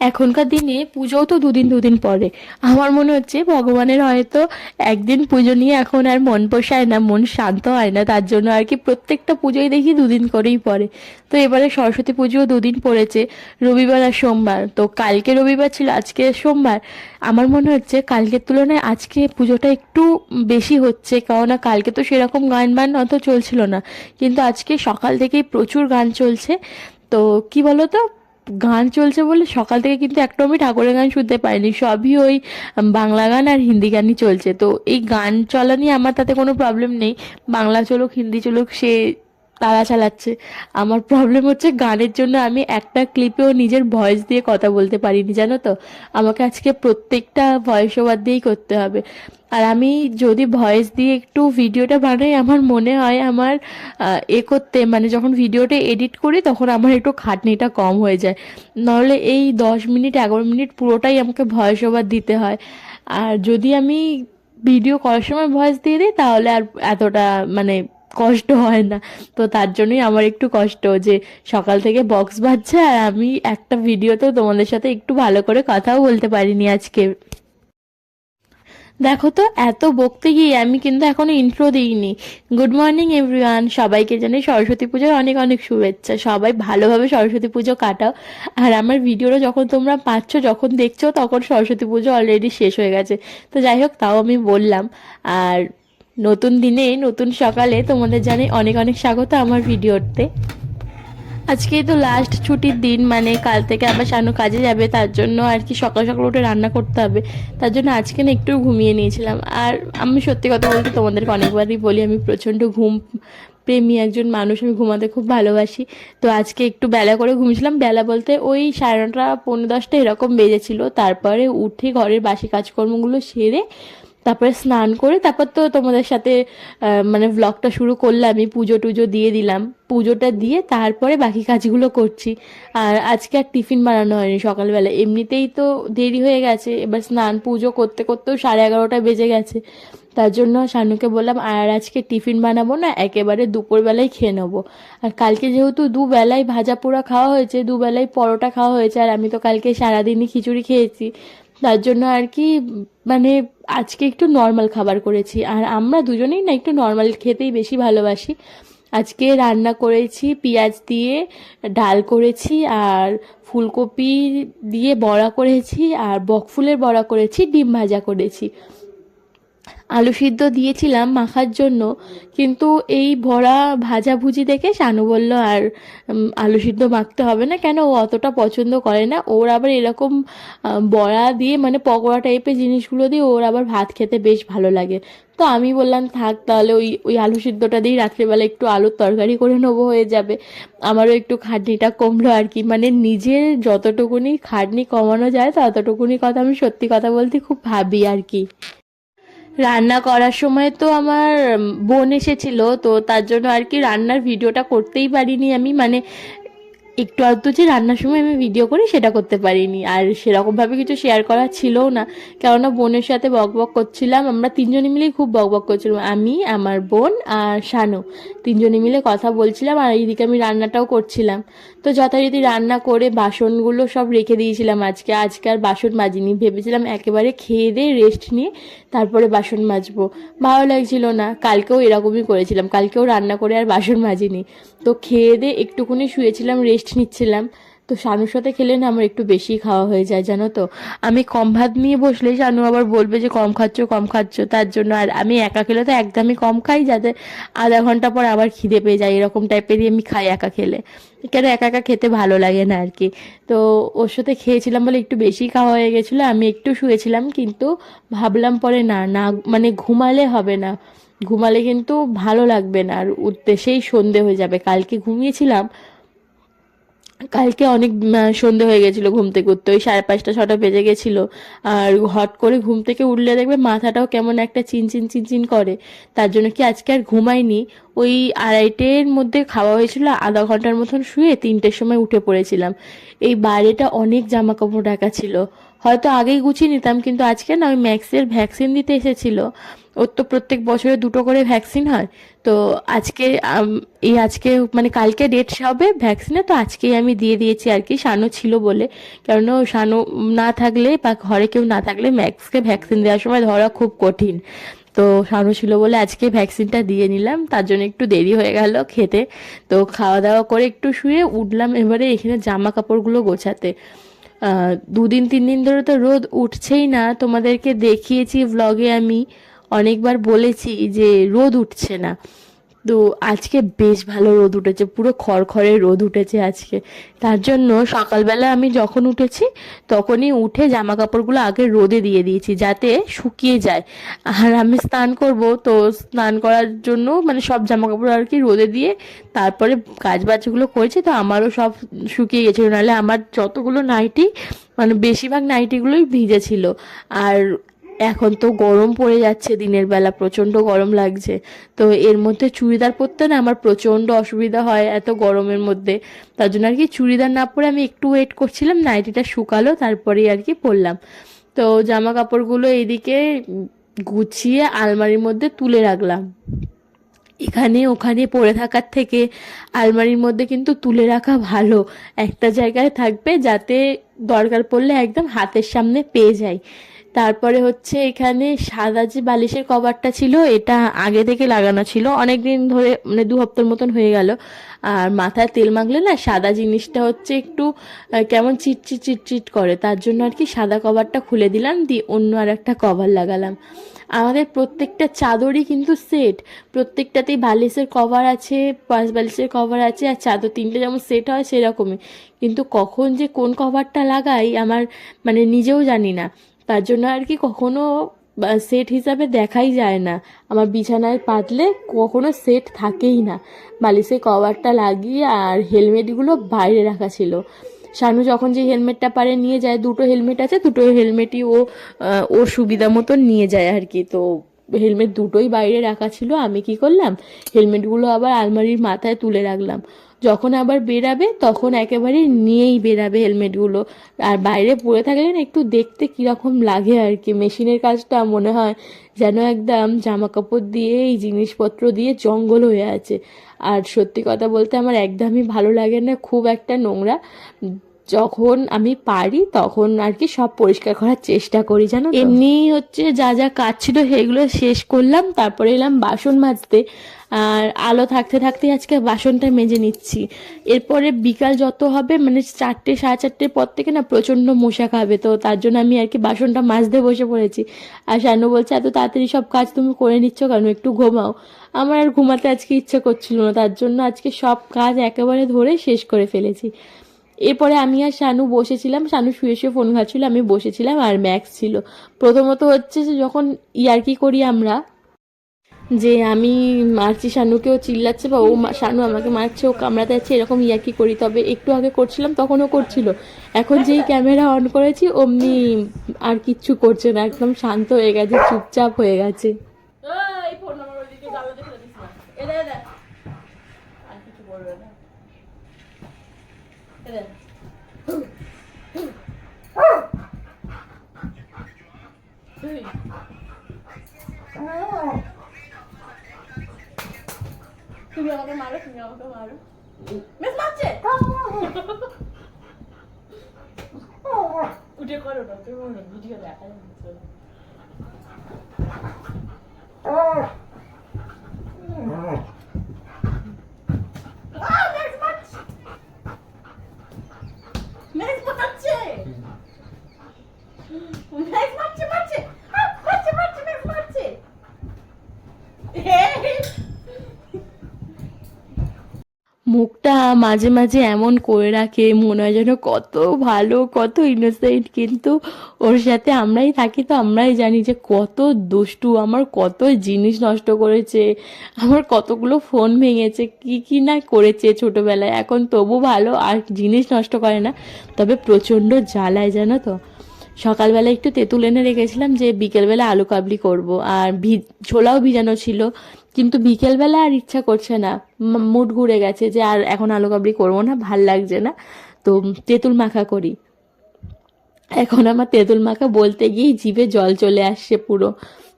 এখনকার দিনে পুজোও তো দুদিন দুদিন পরে। আমার মনে হচ্ছে ভগবানের হয়তো একদিন পুজো নিয়ে এখন আর মন পোষায় না, মন শান্ত হয় না, তার জন্য আর কি প্রত্যেকটা পুজোই দেখি দুদিন করেই পড়ে। তো এবারে সরস্বতী পুজো দুদিন পড়েছে, রবিবার আর সোমবার। তো কালকে রবিবার ছিল, আজকে সোমবার। আমার মনে হচ্ছে কালকের তুলনায় আজকে পুজোটা একটু বেশি হচ্ছে, কেননা কালকে তো সেরকম গান বান অত চলছিল না। কিন্তু আজকে সকাল থেকেই প্রচুর গান চলছে। তো কি বলতো? গান চলছে বলে সকাল থেকে কিন্তু একটু আমি ঠাকুরের গান শুনতে পারিনি সবই ওই বাংলা গান আর হিন্দি গানই চলছে। তো এই গান চলা নিয়ে আমার তাতে কোনো প্রবলেম নেই। বাংলা চলুক, হিন্দি চলুক, সে তারা চালাচ্ছে। আমার প্রবলেম হচ্ছে গানের জন্য আমি একটা ক্লিপেও নিজের ভয়েস দিয়ে কথা বলতে পারিনি, জানো তো? আমাকে আজকে প্রত্যেকটা ভয়েস ওভার দিয়েই করতে হবে। আর আমি যদি ভয়েস দিয়ে একটু ভিডিওটা বানাই, আমার মনে হয় আমার এ করতে মানে যখন ভিডিওটা এডিট করি, তখন আমার একটু খাটনিটা কম হয়ে যায়। নাহলে এই দশ মিনিট, এগারো মিনিট পুরোটাই আমাকে ভয়েস ওভার দিতে হয়। আর যদি আমি ভিডিও করার সময় ভয়েস দিয়ে দিই, তাহলে আর এতটা মানে কষ্ট হয় না। তো তার জন্যই আমার একটু কষ্ট যে সকাল থেকে বক্স বাজছে আর আমি একটা ভিডিওতেও তোমাদের সাথে একটু ভালো করে কথাও বলতে পারিনি আজকে। দেখো তো, এত বকতে গিয়ে আমি কিন্তু এখনও ইন্ট্রো দিইনি। গুড মর্নিং এভরিওয়ান সবাইকে জানাই সরস্বতী পুজোর অনেক অনেক শুভেচ্ছা। সবাই ভালোভাবে সরস্বতী পুজো কাটাও। আর আমার ভিডিওটা যখন তোমরা পাচ্ছ, যখন দেখছ, তখন সরস্বতী পুজো অলরেডি শেষ হয়ে গেছে। তো যাই হোক, তাও আমি বললাম। আর নতুন দিনে, নতুন সকালে তোমাদের জানাই অনেক অনেক স্বাগত আমার ভিডিওতে। আজকেই তো লাস্ট ছুটির দিন মানে কাল থেকে আবার শানু কাজে যাবে, তার জন্য আর কি সকাল সকাল উঠে রান্না করতে হবে। তার জন্য আজকে না একটু ঘুমিয়ে নিয়েছিলাম। আর আমি সত্যি কথা বলতে তোমাদেরকে অনেকবারই বলি, আমি প্রচণ্ড ঘুম প্রেমী একজন মানুষ, আমি ঘুমাতে খুব ভালোবাসি। তো আজকে একটু বেলা করে ঘুমিয়েছিলাম। বেলা বলতে ওই সাড়ে নটা, পৌনে দশটা এরকম বেজেছিল। তারপরে উঠে ঘরের বাসি কাজকর্মগুলো সেরে তারপরে স্নান করে তারপর তো তোমাদের সাথে মানে ব্লগটা শুরু করলাম, আমি পুজো টুজো দিয়ে দিলাম। পুজোটা দিয়ে তারপরে বাকি কাজগুলো করছি। আর আজকে আর টিফিন বানানো হয়নি সকালবেলা। এমনিতেই তো দেরি হয়ে গেছে। এবার স্নান পুজো করতে করতেও সাড়ে এগারোটা বেজে গেছে। তার জন্য শানুকে বললাম, আর আজকে টিফিন বানাবো না, একেবারে দুপুরবেলায় খেয়ে নেব। আর কালকে যেহেতু দুবেলায় ভাজা পোড়া খাওয়া হয়েছে, দুবেলায় পরোটা খাওয়া হয়েছে, আর আমি তো কালকে সারাদিনই খিচুড়ি খেয়েছি। তার জন্য আর কি মানে আজকে একটু নর্মাল খাবার করেছি। আর আমরা দুজনেই না একটু নর্মাল খেতেই বেশি ভালোবাসি। আজকে রান্না করেছি পেঁয়াজ দিয়ে, ডাল করেছি আর ফুলকপি দিয়ে বড়া করেছি আর বকফুলের বড়া করেছি, ডিম ভাজা করেছি। আলু সিদ্ধ দিয়েছিলাম মাখার জন্য, কিন্তু এই ভরা ভাজাভুজি দেখে শানু বলল, আর আলু সিদ্ধ মাখতে হবে না কেন? ও অতটা পছন্দ করে না। ওর আবার এরকম বড়া দিয়ে মানে পকোড়া টাইপের জিনিসগুলো দিয়ে ওর আবার ভাত খেতে বেশ ভালো লাগে। তো আমি বললাম, থাক, তাহলে ওই ওই আলু সিদ্ধটা দিয়েই রাত্রিবেলা একটু আলুর তরকারি করে নেব, হয়ে যাবে। আমারও একটু খাটনিটা কমলো আর কি। মানে নিজের যতটুকুনি খাটনি কমানো যায়, ততটুকুনি কথা আমি সত্যি কথা বলতে খুব ভাবি আর কি। রান্না করার সময় তো আমার বোন এসেছিল, তো তার জন্য আর কি রান্নার ভিডিওটা করতেই পারিনি আমি। মানে একটু আধটু যে রান্নার সময় আমি ভিডিও করি সেটা করতে পারিনি। আর সেরকমভাবে কিছু শেয়ার করা ছিলও না। কেননা বোনের সাথে বক বক করছিলাম। আমরা তিনজনে মিলেই খুব বক বক করছিলাম। আমি, আমার বোন আর শানু। তিনজনে মিলে কথা বলছিলাম আর এইদিকে আমি রান্নাটাও করছিলাম। তো যথারীতি রান্না করে বাসনগুলো সব রেখে দিয়েছিলাম আজকে। আজকে আর বাসন মাজিনি। ভেবেছিলাম একেবারে খেয়ে দিয়ে রেস্ট নিয়ে তারপরে বাসন মাজবো। ভালো লাগছিল না। কালকেও এরকমই করেছিলাম। কালকেও রান্না করে আর বাসন মাজিনি। তো খেয়ে দিয়ে একটুখানি শুয়েছিলাম রেস্ট নিচ্ছিলাম। তো শানুর সাথে খেলে না আমার একটু বেশি খাওয়া হয়ে যায়, জানো তো। আমি কম ভাত নিয়ে বসলে শানু আবার বলবে যে, কম খাচ্ছ কম খাচ্ছ। তার জন্য আর আমি একা খেলে তো একদমই কম খাই, যাতে আধা ঘণ্টা পর আবার খিদে পেয়ে যায়, এরকম টাইপেরই আমি খাই একা খেলে। কেন একা একা খেতে ভালো লাগে না আর কি। তো ওর সাথে খেয়েছিলাম বলে একটু বেশি খাওয়া হয়ে গেছিল, আমি একটু শুয়েছিলাম, কিন্তু ভাবলাম পরে না না মানে ঘুমালে হবে না। ঘুমালে কিন্তু ভালো লাগবে না, আর উঠতে সেই সন্ধে হয়ে যাবে। কালকে ঘুমিয়েছিলাম কালকে অনেক সন্ধে হয়ে গেছিল ঘুম থেকে উঠতে। ওই সাড়ে পাঁচটা, ছটা বেজে গেছিল। আর হট করে ঘুম থেকে উঠলে দেখবে মাথাটাও কেমন একটা চিনচিন চিনচিন করে। তার জন্য কি আজকে আর ঘুমাইনি? ওই আড়াইটের মধ্যে খাওয়া হয়েছিল, আধা ঘণ্টার মতন শুয়ে তিনটের সময় উঠে পড়েছিলাম। এই বাইরেটা অনেক জামা কাপড় ছিল। হয়তো আগেই গুছিয়ে নিতাম, কিন্তু আজকে না ওই ম্যাক্সের ভ্যাকসিন দিতে এসেছিল। ওর তো প্রত্যেক বছরে দুটো করে ভ্যাকসিন হয়। তো আজকে এই আজকে মানে কালকে ডেট হবে ভ্যাকসিনে তো আজকেই আমি দিয়ে দিয়েছি আর কি, শানু ছিল বলে। ও শানু না থাকলে বা ঘরে কেউ না থাকলে ম্যাক্সকে ভ্যাকসিন দেওয়ার সময় ধরা খুব কঠিন। তো শানু ছিল বলে আজকে ভ্যাকসিনটা দিয়ে নিলাম, তার জন্য একটু দেরি হয়ে গেল খেতে। তো খাওয়া দাওয়া করে একটু শুয়ে উঠলাম এবারে এখানে জামা কাপড়গুলো গোছাতে দুদিন তিন দিন ধরে তো রোদ উঠছেই না, তোমাদেরকে দেখিয়েছি ভ্লগে আমি। অনেকবার বলেছি যে রোদ উঠছে না। তো আজকে বেশ ভালো রোদ উঠেছে, পুরো খড়খড়ে রোদ উঠেছে আজকে। তার জন্য সকালবেলা আমি যখন উঠেছি, তখনই উঠে জামা কাপড়গুলো আগে রোদে দিয়ে দিয়েছি যাতে শুকিয়ে যায়। আর আমি স্নান করব, তো স্নান করার জন্য মানে সব জামা কাপড় আর কি রোদে দিয়ে তারপরে কাজ বাজগুলো করেছি, তো আমারও সব শুকিয়ে গেছিল। নাহলে আমার যতগুলো নাইটি মানে বেশিরভাগ নাইটিগুলোই ভিজে ছিল। আর এখন তো গরম পড়ে যাচ্ছে, দিনের বেলা প্রচণ্ড গরম লাগছে। তো এর মধ্যে চুড়িদার পরতে না আমার প্রচণ্ড অসুবিধা হয় এত গরমের মধ্যে। তার জন্য আর কি চুড়িদার না পরে আমি একটু ওয়েট করছিলাম, নাইটিটা শুকালো, তারপরেই আর কি পরলাম। তো জামা কাপড়গুলো এইদিকে গুছিয়ে আলমারির মধ্যে তুলে রাখলাম। এখানে ওখানে পড়ে থাকার থেকে আলমারির মধ্যে কিন্তু তুলে রাখা ভালো। একটা জায়গায় থাকবে যাতে দরকার পড়লে একদম হাতের সামনে পেয়ে যাই। তারপরে হচ্ছে এখানে সাদা যে বালিশের কভারটা ছিল, এটা আগে থেকে লাগানো ছিল। অনেক দিন ধরে মানে দু হপ্তার মতন হয়ে গেল। আর মাথায় তেল মাখলে না সাদা জিনিসটা হচ্ছে একটু কেমন চিটচিট চিটচিট করে। তার জন্য আর কি সাদা কভারটা খুলে দিলাম, দিয়ে অন্য আর একটা কভার লাগালাম। আমাদের প্রত্যেকটা চাদরই কিন্তু সেট। প্রত্যেকটাতেই বালিশের কভার আছে, পাঁচ বালিশের কভার আছে, আর চাদর তিনটে যেমন সেট হয় সেরকমই। কিন্তু কখন যে কোন কভারটা লাগাই, আমার মানে নিজেও জানি না। তার জন্য আর কি কখনো সেট হিসাবে দেখাই যায় না। আমার বিছানায় পাতলে কখনো সেট থাকেই না। বালিশের কভারটা লাগিয়ে আর হেলমেটগুলো বাইরে রাখা ছিল। শানু যখন যে হেলমেটটা পারে নিয়ে যায়, দুটো হেলমেট আছে, দুটো হেলমেটই ও ওর সুবিধা মতন নিয়ে যায় আর কি। তো হেলমেট দুটোই বাইরে রাখা ছিল, আমি কি করলাম? হেলমেটগুলো আবার আলমারির মাথায় তুলে রাখলাম। যখন আবার বেরাবে, তখন একেবারে নিয়েই বেরাবে হেলমেটগুলো। আর বাইরে পড়ে থাকলে না একটু দেখতে কীরকম লাগে আর কি। মেশিনের কাজটা মনে হয় যেন একদম জামা কাপড় দিয়ে, এই জিনিসপত্র দিয়ে জঙ্গল হয়ে আছে। আর সত্যি কথা বলতে আমার একদমই ভালো লাগে না খুব একটা নোংরা। যখন আমি পারি, তখন আর কি সব পরিষ্কার করার চেষ্টা করি, জানো? এমনি হচ্ছে যা যা কাজ ছিল সেগুলো শেষ করলাম, তারপরে এলাম বাসন মাজতে। আর আলো থাকতে থাকতে আজকে বাসনটা মেজে নিচ্ছি। এরপরে বিকাল যত হবে মানে চারটে, সাড়ে চারটের পর থেকে না প্রচণ্ড মশা খাবে, তো তার জন্য আমি আর কি বাসনটা মাজতে বসে পড়েছি। আর শানু বলছে, এত তাড়াতাড়ি সব কাজ তুমি করে নিচ্ছ কেন? একটু ঘুমাও। আমার আর ঘুমাতে আজকে ইচ্ছে করছিল না, তার জন্য আজকে সব কাজ একেবারে ধরে শেষ করে ফেলেছি। এরপরে আমি আর শানু বসেছিলাম, শানু শুয়ে শুয়ে ফোন ঘাটছিল, আমি বসেছিলাম আর ম্যাক্স ছিল। প্রথমত হচ্ছে যখন ইয়ার্কি করি আমরা যে আমি মারছি, শানুকেও চিল্লাচ্ছে বা ও শানু আমাকে মারছে, ও কামড়াতে যাচ্ছে, এরকম ইয়াকি করি। তবে একটু আগে করছিলাম, তখনও করছিল। এখন যেই ক্যামেরা অন করেছি, অমনি আর কিচ্ছু করছে না, একদম শান্ত হয়ে গেছে, চুপচাপ হয়ে গেছে। এই তুমি আমাকে মারো, তুমি আমাকে মারো। মেস মারছে? উঠে করো না, তুমি ভিডিও দেখা যাচ্ছে মেস মারছে মেস মারছে মারছে আহ, মারছে মারছে মেস মারছে এই, মুখটা মাঝে মাঝে এমন করে রাখে, মনে হয় যেন কত ভালো, কত ইনোসেন্ট কিন্তু ওর সাথে আমরাই থাকি তো আমরাই জানি যে কত দুষ্টু, আমার কত জিনিস নষ্ট করেছে, আমার কতগুলো ফোন ভেঙেছে, কি কি না করেছে ছোটবেলায়। এখন তবু ভালো, আর জিনিস নষ্ট করে না। তবে প্রচণ্ড জ্বালায়, জানো তো? সকালবেলা একটু তেঁতুল এনে রেখেছিলাম যে বিকেলবেলা আলু কাবলি করব। আর ভি ছোলাও ভিজানো ছিল, কিন্তু বিকেলবেলা আর ইচ্ছা করছে না। মুড ঘুরে গেছে যে আর এখন আলু কাবলি করব না, ভালো লাগছে না। তো তেঁতুল মাখা করি। এখন আমার তেঁতুল মাখা বলতে গিয়েই জিভে জল চলে আসছে পুরো।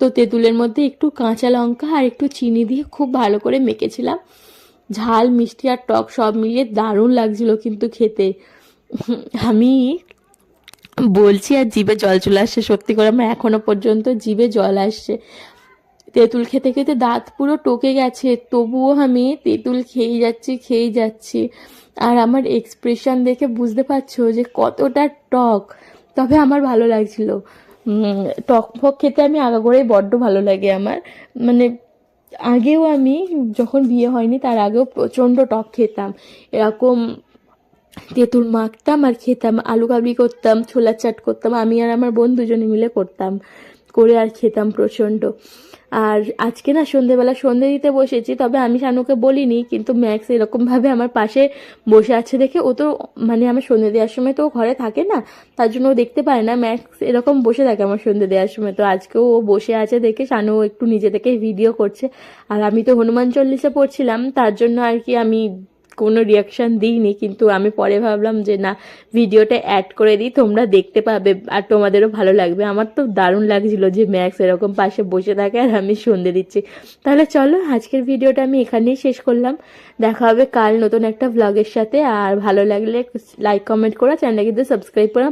তো তেঁতুলের মধ্যে একটু কাঁচা লঙ্কা আর একটু চিনি দিয়ে খুব ভালো করে মেখেছিলাম। ঝাল, মিষ্টি আর টক সব মিলিয়ে দারুণ লাগছিল কিন্তু খেতে। আমি বলছি আর জিভে জল চলে আসছে, সত্যি করে আমার এখনও পর্যন্ত জিভে জল আসছে। তেঁতুল খেতে খেতে দাঁত পুরো টকে গেছে, তবুও আমি তেঁতুল খেয়ে যাচ্ছি, খেয়েই যাচ্ছি। আর আমার এক্সপ্রেশন দেখে বুঝতে পারছ যে কতটা টক। তবে আমার ভালো লাগছিল। টক ফক খেতে আমি আগাগোড়াই বড্ড ভালো লাগে আমার। মানে আগেও আমি যখন বিয়ে হয়নি, তার আগেও প্রচণ্ড টক খেতাম। এরকম তেঁতুল মাখতাম আর খেতাম, আলু কাবলি করতাম ছোলার চাট করতাম, আমি আর আমার বোন দুজনে মিলে করতাম, করে আর খেতাম প্রচণ্ড। আর আজকে না সন্ধেবেলা সন্ধে দিতে বসেছি, তবে আমি শানুকে বলিনি, কিন্তু ম্যাক্স এরকমভাবে আমার পাশে বসে আছে দেখে ও তো মানে আমার সন্ধে দেওয়ার সময় তো ও ঘরে থাকে না, তার জন্য ও দেখতে পায় না। ম্যাক্স এরকম বসে থাকে আমার সন্ধে দেওয়ার সময়, তো আজকেও ও বসে আছে দেখে শানু একটু নিজে থেকে ভিডিও করছে। আর আমি তো হনুমান চল্লিশে পড়ছিলাম, তার জন্য আর কি আমি কোনো রিয়াকশান দিইনি, কিন্তু আমি পরে ভাবলাম যে না ভিডিওটা অ্যাড করে দিই, তোমরা দেখতে পাবে আর তোমাদেরও ভালো লাগবে। আমার তো দারুণ লাগছিল যে ম্যাক্স এরকম পাশে বসে থাকে আর আমি শুনতে দিচ্ছি। তাহলে চলো, আজকের ভিডিওটা আমি এখানেই শেষ করলাম। দেখা হবে কাল নতুন একটা ভ্লগের সাথে। আর ভালো লাগলে লাইক কমেন্ট করো চ্যানেলটা কিন্তু সাবস্ক্রাইব করে